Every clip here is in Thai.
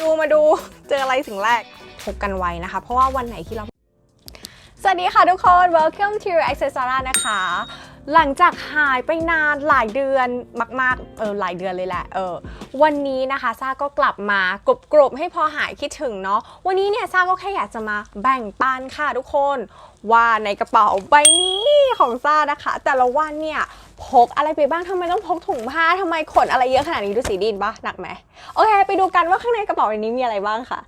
ดูมาดูเจออะไรสิ่งแรกพบกันไว้นะคะ เพราะว่าวันไหนที่เรา สวัสดีค่ะทุกคน welcome to Accessora นะคะ หลังจากหายไปนานหลายเดือนมากๆเออหลายเดือนเลยแหละเออวันนี้นะคะซาก็กลับมากรุบกรบให้พอหายคิดถึงเนาะวันนี้เนี่ยซาก็แค่อยากจะมาแบ่งปันค่ะทุกคน ว่าในกระเป๋าใบนี้ของซานะคะ แต่ละวันเนี่ย พกอะไรไปบ้างทำไมต้องพกถุงผ้าทำไมขนอะไรเยอะขนาดนี้ดูสีดินปะหนักไหมโอเค ไปดูกันว่าข้างในกระเป๋าใบนี้มีอะไรบ้างค่ะ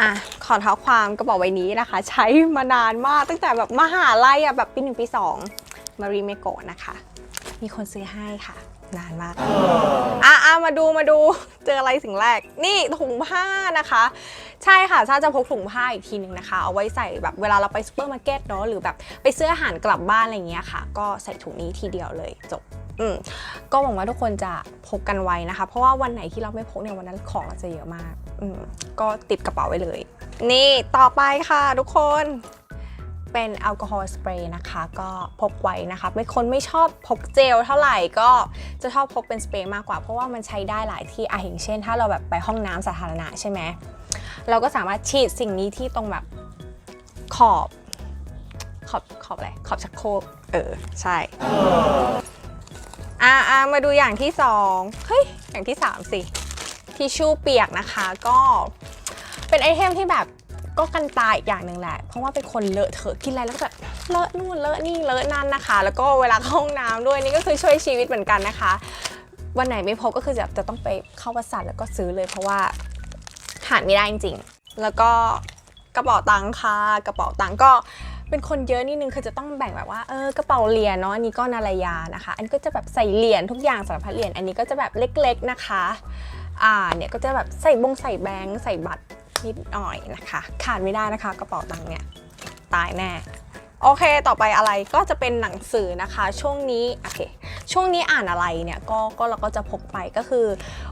อะขอเท้าความกระเป๋าใบนี้นะคะ ใช้มานานมากตั้งแต่แบบมหาลัยอะแบบปีหนึ่งปีสองมารีเมโกะนะคะ มีคนซื้อให้ค่ะ นานมากอะอะมาดูมาดูเจออะไรสิ่งแรก นี่ถุงผ้านะคะ ใช่ค่ะชาจะพกถุงผ้าอีกทีหนึ่งนะคะ เอาไว้ใส่แบบเวลาเราไปซูเปอร์มาร์เก็ตเนาะหรือแบบไปซื้ออาหารกลับบ้านอะไรอย่างเงี้ยค่ะ ก็ใส่ถุงนี้ทีเดียวเลยจบอืมก็หวังว่าทุกคนจะพกกันไว้นะคะ เพราะว่าวันไหนที่เราไม่พกเนี่ยวันนั้นของเราจะเยอะมากอืมก็ติดกระเป๋าไว้เลย นี่ต่อไปค่ะทุกคน เป็นแอลกอฮอล์สเปรย์นะคะ ก็พกไว้นะคะเป็นคนไม่ชอบพกเจลเท่าไหร่ก็จะชอบพกเป็นสเปรย์มากกว่า เพราะว่ามันใช้ได้หลายที่อะอย่างเช่น ถ้าเราแบบไปห้องน้ำสาธารณะใช่ไหมเราก็สามารถฉีดสิ่งนี้ที่ตรงแบบขอบขอบขอบอะไรขอบชักโครกเออ ใช่อ่าอ่ามาดูอย่างที่สองเฮ้ย อย่างที่สามสิทิชชู่เปียกนะคะก็เป็นไอเทมที่แบบ ก็กันตายอีกอย่างหนึ่งแหละ เพราะว่าเป็นคนเลอะเทอะกินอะไรแล้วก็แบบเลอะนู่นเลอะนี่เลอะนั่นนะคะ แล้วก็เวลาเข้าห้องน้ำด้วยนี่ก็คือช่วยชีวิตเหมือนกันนะคะ วันไหนไม่พบก็คือจะจะต้องไปเข้าวัสัตแล้วก็ซื้อเลย เพราะว่าหาไม่ได้จริงๆ แล้วก็กระเป๋าตังค์ค่ะกระเป๋าตังค์ก็เป็นคนเยอะนิดนึงคือจะต้องแบ่งแบบว่าเออกระเป๋าเหรียญเนาะอันนี้ก็นารายานะคะ อันนี้ก็จะแบบใส่เหรียญทุกอย่างสารพัดเหรียญอันนี้ก็จะแบบเล็กๆนะคะ อ่าเนี่ยก็จะแบบใส่บงใส่แบงค์ใส่บัตร นิดหน่อยนะคะ ขาดไม่ได้นะคะ กระเป๋าตังค์เนี่ยตายแน่โอเค ต่อไปอะไรก็จะเป็นหนังสือนะคะ ช่วงนี้ โอเค ช่วงนี้อ่านอะไรเนี่ยก็ก็เราก็จะพกไปก็คือ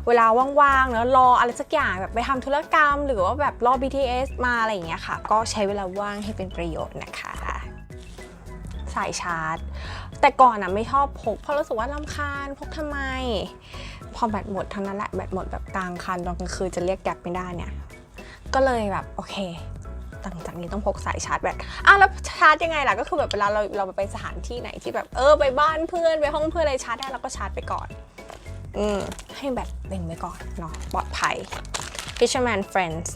เวลาว่างๆเนอะรออะไรสักอย่างแบบไปทำธุรกรรม หรือว่าแบบรอ BTS มาอะไรอย่างเงี้ยค่ะ ก็ใช้เวลาว่างให้เป็นประโยชน์นะคะ สายชาร์จ แต่ก่อนอะไม่ชอบพกเพราะรู้สึกว่าลำคาญพกทำไม พอแบตหมดเท่านั้นแหละแบตหมดแบบกลางคันตอนกลางคืนจะเรียกแก๊ปไม่ได้เนี่ย ก็เลยแบบโอเคหลังจากนี้ต้องพกสายชาร์จแบตอะแล้วชาร์จยังไงล่ะก็คือแบบเวลาเราเราไปสถานที่ไหนที่แบบเออไปบ้านเพื่อนไปห้องเพื่อนอะไรชาร์จได้เราก็ชาร์จไปก่อน อืมให้แบตเต็มไปก่อนเนาะปลอดภัย Fisherman Friends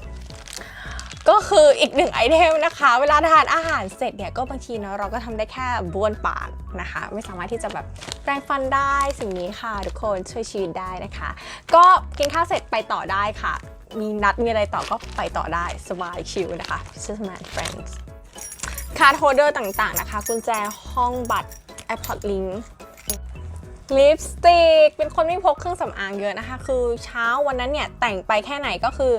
ก็คืออีกหนึ่งไอเทมนะคะ เวลาทานอาหารเสร็จเนี่ยก็บางทีเนาะเราก็ทำได้แค่บ้วนปากนะคะ ไม่สามารถที่จะแบบแปรงฟันได้สิ่งนี้ค่ะ ทุกคนช่วยชีวิตได้นะคะ ก็กินข้าวเสร็จไปต่อได้ค่ะ มีนัดมีอะไรต่อก็ไปต่อได้สบายชิลนะคะ Fisherman Friends คาร์ดโฮเดอร์ต่างๆนะคะ กุญแจห้องบัตร AirPod Link ลิปสติกเป็นคนไม่พกเครื่องสำอางเยอะนะคะ คือเช้าวันนั้นเนี่ยแต่งไปแค่ไหนก็คือ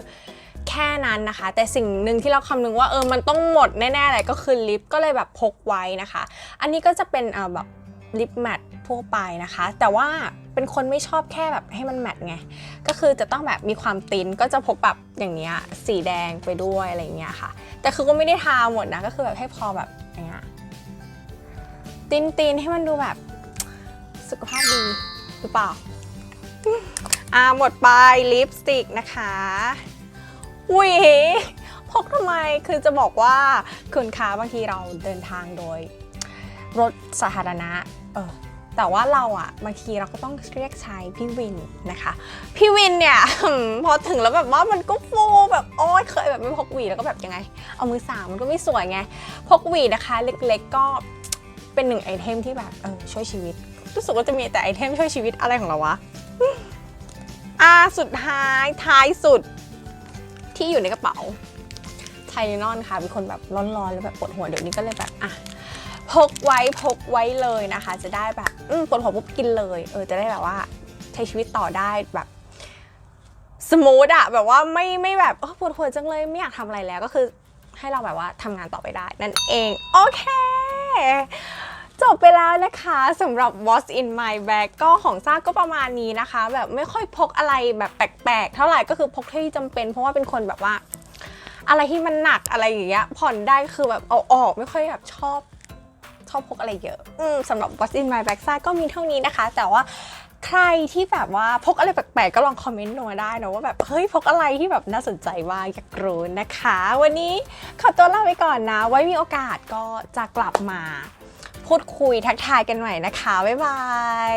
แค่นั้นนะคะ แต่สิ่งหนึ่งที่เราคำนึงว่าเออมันต้องหมดแน่ๆเลยก็คือลิปก็เลยแบบพกไว้นะคะ อันนี้ก็จะเป็นเออแบบลิปแมททั่วไปนะคะ แต่ว่าเป็นคนไม่ชอบแค่แบบให้มันแมทไง ก็คือจะต้องแบบมีความตินก็จะพกแบบอย่างเนี้ยสีแดงไปด้วยอะไรเงี้ยค่ะ แต่คือก็ไม่ได้ทาหมดนะ ก็คือแบบให้พอแบบอย่างเงี้ยตินตินๆให้มันดูแบบสุขภาพดีหรือเปล่าอ่าหมดไปลิปสติกนะคะ หวีพกทำไมคือจะบอกว่าคุณค้าบางทีเราเดินทางโดย รถสาธารณะเออแต่ว่าเราอะบางทีเราก็ต้องเรียกใช้พี่วินนะคะ พี่วินเนี่ย พอถึงแล้วแบบว่ามันก็ฟูแบบโอ๊ยเคยแบบไม่พกหวีแล้วก็แบบยังไง เอามือสามมันก็ไม่สวยไง พกหวีนะคะ เล็กๆก็เป็นหนึ่งไอเทมที่แบบเออช่วยชีวิต รู้สึกว่าจะมีแต่ไอเทมช่วยชีวิตอะไรของเราวะอ่าสุดท้ายท้ายสุด ที่อยู่ในกระเป๋าไทยนอนค่ะเป็นคนแบบร้อนๆ แล้วแบบปวดหัวเดี๋ยวนี้ก็เลยแบบอะพกไว้พกไว้เลยนะคะ จะได้แบบอืมปวดหัวปุ๊บกินเลย เออจะได้แบบว่าใช้ชีวิตต่อได้แบบสมูทอะแบบว่าไม่ไม่แบบปวดหัวจังเลยไม่อยากทำอะไรแล้วก็คือให้เราแบบว่าทำงานต่อไปได้ นั่นเอง โอเค จบไปแล้วนะคะสำหรับ What's in my bag ก็ของซ่าก็ประมาณนี้นะคะ แบบไม่ค่อยพกอะไรแบบแปลกๆ เท่าไหร่ก็คือพกที่จำเป็น เพราะว่าเป็นคนแบบว่า อะไรที่มันหนักอะไรอย่างเงี้ยผ่อนได้คือแบบเอาออกไม่ค่อยแบบชอบชอบพกอะไรเยอะอสำหรับ What's in my bag ซ่าก็มีเท่านี้นะคะ แต่ว่าใครที่แบบว่าพกอะไรแปลกๆ ก็ลองคอมเมนต์ลงมาได้นะว่าแบบเฮ้ยพกอะไรที่แบบน่าสนใจว่าอยากรู้นะคะ วันนี้ขอตัวลาไปก่อนนะ ไว้มีโอกาสก็จะกลับมา พูดคุยทักทายกันใหม่นะคะ บ๊ายบาย